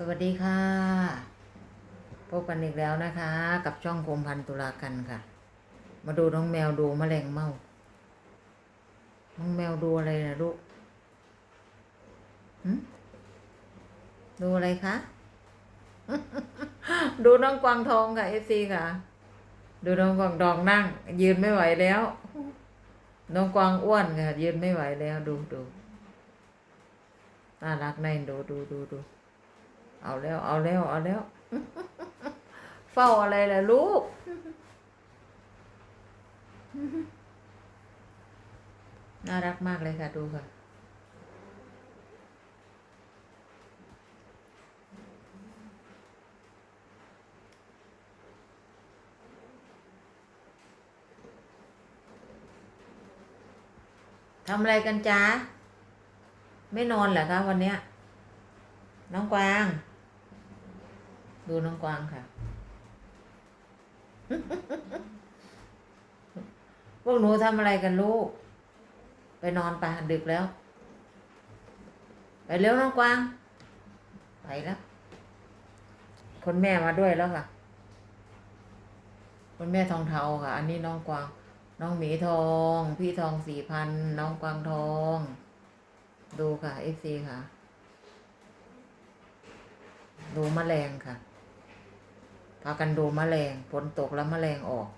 สวัสดีค่ะ พบกันอีกแล้วนะคะ กับช่องคมพันตุลากันค่ะ มาดูน้องแมวดูแมลงเม่า น้องแมวดูอะไรนะลูกดูอะไรคะ ดูน้องกวางทองค่ะเอฟซีค่ะ ดูน้องกวางทองนั่ง ยืนไม่ไหวแล้ว น้องกวางอ้วนค่ะยืนไม่ไหวแล้วดูดูน่ารักในดูดูดูดู เอาแล้ว เอาแล้ว เอาแล้ว เฝ้าอะไรล่ะลูก น่ารักมากเลยค่ะ ดูค่ะ ทำอะไรกันจ๊ะ ไม่นอนเหรอคะวันเนี้ยน้องกวาง ดูน้องกวางค่ะ พวกหนูทำอะไรกันลูก ไปนอนไปดึกแล้ว ไปเร็วน้องกวาง ไปแล้วคนแม่มาด้วยแล้วค่ะคนแม่ทองเทาค่ะ อันนี้น้องกวาง น้องหมีทอง พี่ทองสี่พัน น้องกวางทอง ดูค่ะเอฟซีค่ะ ดูแมลงค่ะ พากันดูแมลงฝนตกแล้วแมลงออก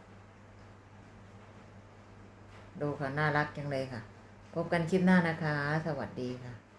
ดูค่ะ น่ารักจังเลยค่ะ พบกันคลิปหน้านะคะ สวัสดีค่ะ